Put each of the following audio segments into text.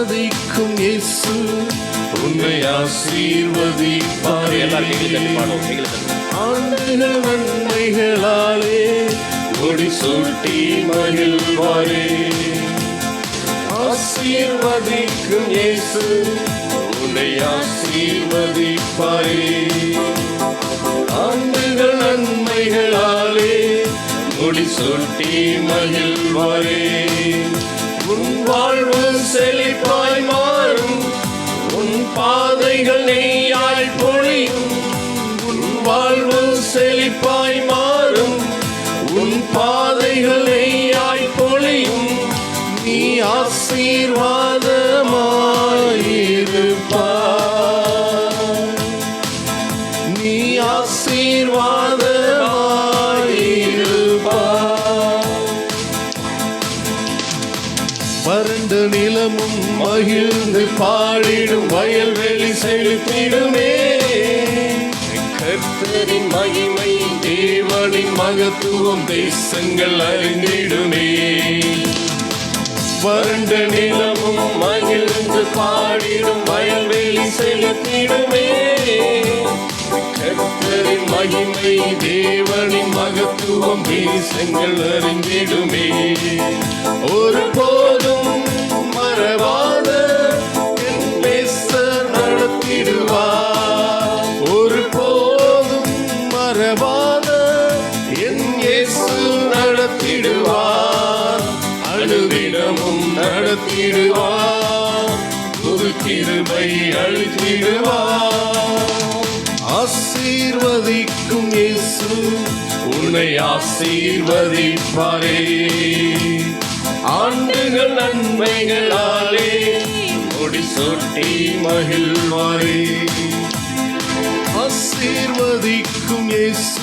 இயேசு. உன்னை ஆசீர்வதிப்பார். ஆண்டுகள் நன்மைகளாலே கொடி சூட்டி மகிழ்வாரே. ஆசீர்வதிக்கும் இயேசு உன்னை ஆசீர்வதிப்பாரே. ஆண்டுகள் நன்மைகளாலே கொடி சூட்டி மகிழ்வாரே. உன் வாழ்வு செழிப்பாய் மாறும். உன் பாதைகள் நெய்யாய் பொழியும். உன் வாழ்வு செழிப்பாய் மாறும். உன் பாதைகள் நெய்யாய் பொழியும். நீ ஆசீர்வாத கர்த்தரின் மகிமை தேவனின் மகத்துவம் தேசங்கள் அறிந்திடுமே. வறண்ட நிலமும் மகிழ்ந்து பாடிடும் வயல்வெளி செலுத்திடுமே. கர்த்தரின் மகிமை தேவனின் மகத்துவம் தேசங்கள் அறிந்திடுமே. ஒரு போதும் மறவாத மறவாத என் இயேசு நடத்திடுவார். அழுதிடமும் நடத்திடுவார். புது கிருபை அழுத்திடுவார். ஆசீர்வதிக்கும் இயேசு உன்னை ஆசீர்வதிப்பாரே. ஆண்டுகள் நன்மைகளாலே முடி சொட்டி மகிழ்வாரே. ஆசீர்வதிக்கும் இயேசு.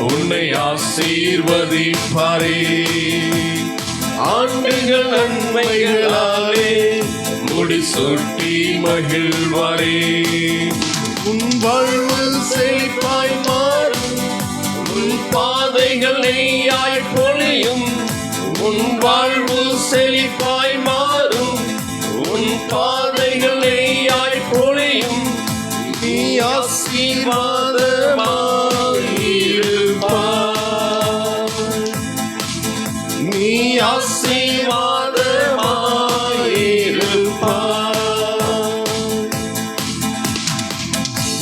உன்னை ஆசீர்வதிப்பாரே. ஆண்டுகள் நன்மைகளாலே முடிசூட்டி மகிழ்வாரே. உன் வாழ்வு செழிப்பாய் மாறும். உன் பாதைகள் நெய்யாய்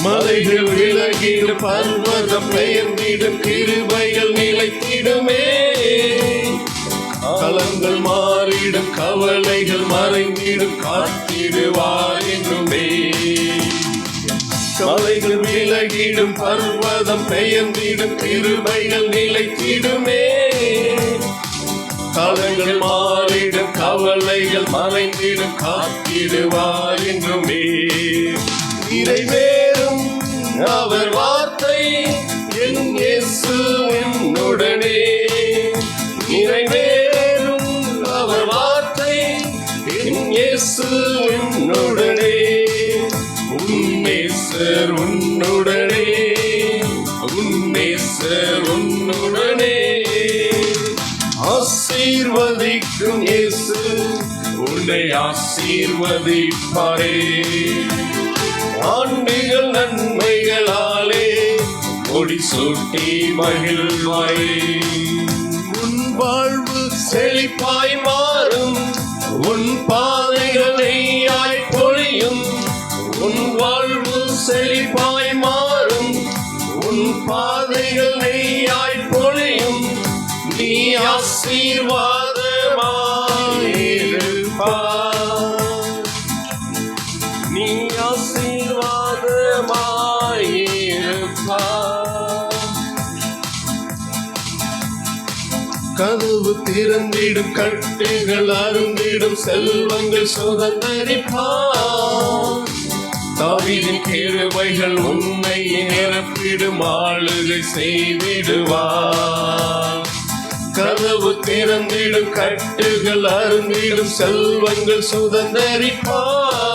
மலைகள் விலகிடும் பர்வதம் பெயர்ந்திடும் கிருபைகள் நிலைத்திடுமே களங்கள் மாறிடும் கவலைகள் மறைந்திடும் காத்திடுவார் என்றுமே. சோலைகள் விலகிடும் பர்வதம் பெயர்ந்திடும் திருமைகள் நிலைத்திடுமே. காலங்கள் மாறிடும் கவலைகள் மறைந்திடும் காத்திடுவார் என்றுமே. நிறைவேறும் அவர் வார்த்தை ஆசீர்வதிப்பாரே. ஆண்டுகள் நன்மைகளாலே கொடி சூட்டி மகிழ்வாய் உன் வாழ்வு செழிப்பாய் மாறும். உன் பாதைகளை பொழியும். உன் வாழ்வு செழிப்பாய் மாறும். உன் பாதைகளை ஆய் பொழியும். நீ ஆசீர்வாத கதவு திறந்திடும் கட்டுகள் அருந்திடும் செல்வங்கள் சுதந்தரிப்பார் தாவீதின் கிருபைகள் உன்னை நிரப்பிடும் ஆளுகை செய்திடுவார் கதவு திறந்திடும் கட்டுகள் அருந்திடும் செல்வங்கள் சுதந்தரிப்பார்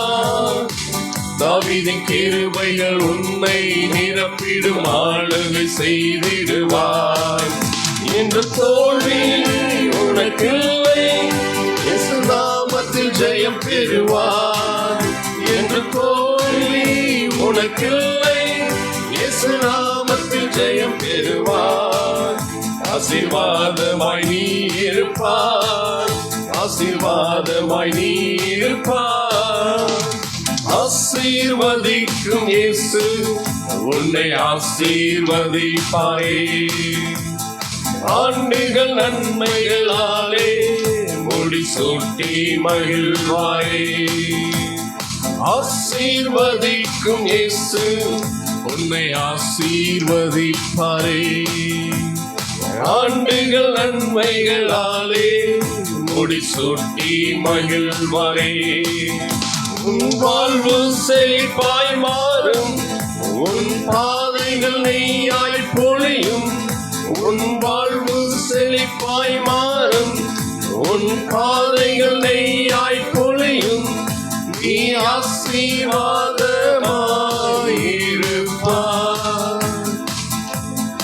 தாவீதின் கிருபைகள் உன்னை நிரப்பிடும் ஆளுகை செய்திடுவார் என்ற தோல்வி உனக்கில்லை. இயேசு நாமத்தில் ஜெயம் பெறுவார். உனக்கில்லை. இயேசு நாமத்தில் ஜெயம் பெறுவார். ஆசீர்வாதமாய் நீ இருப்பார். ஆசீர்வாதமாய் நீ இருப்பார். ஆசீர்வதிக்கும் இயேசு. உன்னை ஆசீர்வதிப்பாரே. ஆண்டுகள் நன்மைகளாலே முடி சூட்டி மகிழ்வாரே ஆசீர்வதிக்கும் இயேசு உன்னை ஆசீர்வதிப்பாரே. ஆண்டுகள் நன்மைகளாலே முடி சூட்டி மகிழ்வாரே. உன் வாழ்வு செழிப்பாய் மாறும் உன் பாதைகள் நெய்யாய் பொழியும் உன் வாழ்வு செழிப்பாய் மாறும். உன் பாதைகள் நெய்யாய் பொழியும். நீ ஆசீர்வாதமாயிருப்பாய்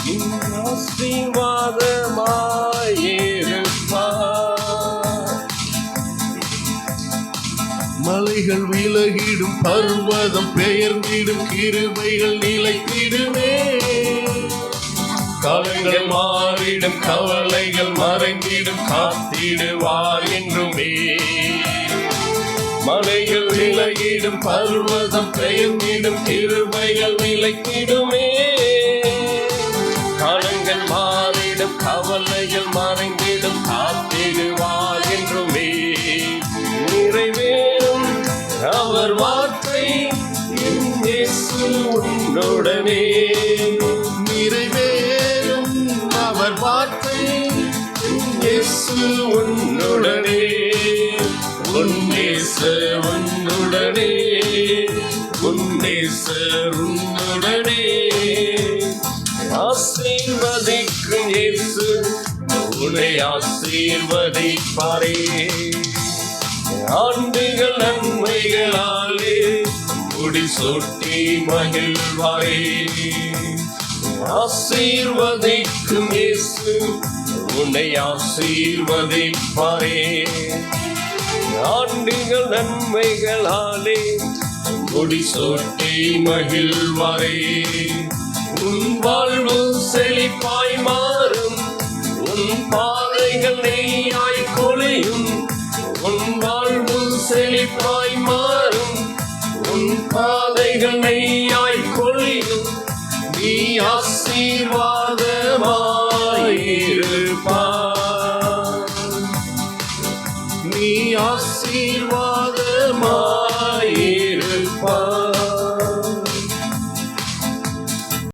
நீ மலைகள் விலகிடும் பர்வதம் பெயர்ந்திடும் கிருபைகள் நிலைத்திடுமே. கலங்கள் மாறிடும் கவலைகள் மறைந்திடும் காத்திடுவார் என்றுமே. மலைகள் விலகிடும் பருவதம் பெயர்ந்திடும் திருமைகள் விலக்கிடுமே கலங்கள் மாறிடும் கவலைகள் மறைந்திடும் காத்திடுவார் என்றுமே. நிறைவேறும் அவர் வார்த்தை உன்னுடனே. இயேசு உன்னுடனே உன்னேசு உன்னுடனே உன்னேசு உன்னுடனே. ஆசீர்வதிக்கும் இயேசு உன்னை ஆசீர்வதிப்பாரே. ஆண்டுகள் நன்மைகளாலே முடி சொட்டி மகிழ்வாரே. ஆசீர்வதிக்கும் இயேசு உன்னை ஆசீர்வதிப்பாரே. ஆண்டுகள் நன்மைகளாலே முடிசூட்டி மகிழ்வாரே. உன் வாழ்வு செழிப்பாய் மாறும். உன் பாதைகள் நெய்யாய் கொலையும் உன் வாழ்வு செழிப்பாய் மாறும். உன் பாதைகள் நெய்யாய் கொலையும் நீ ஆசீர்வாத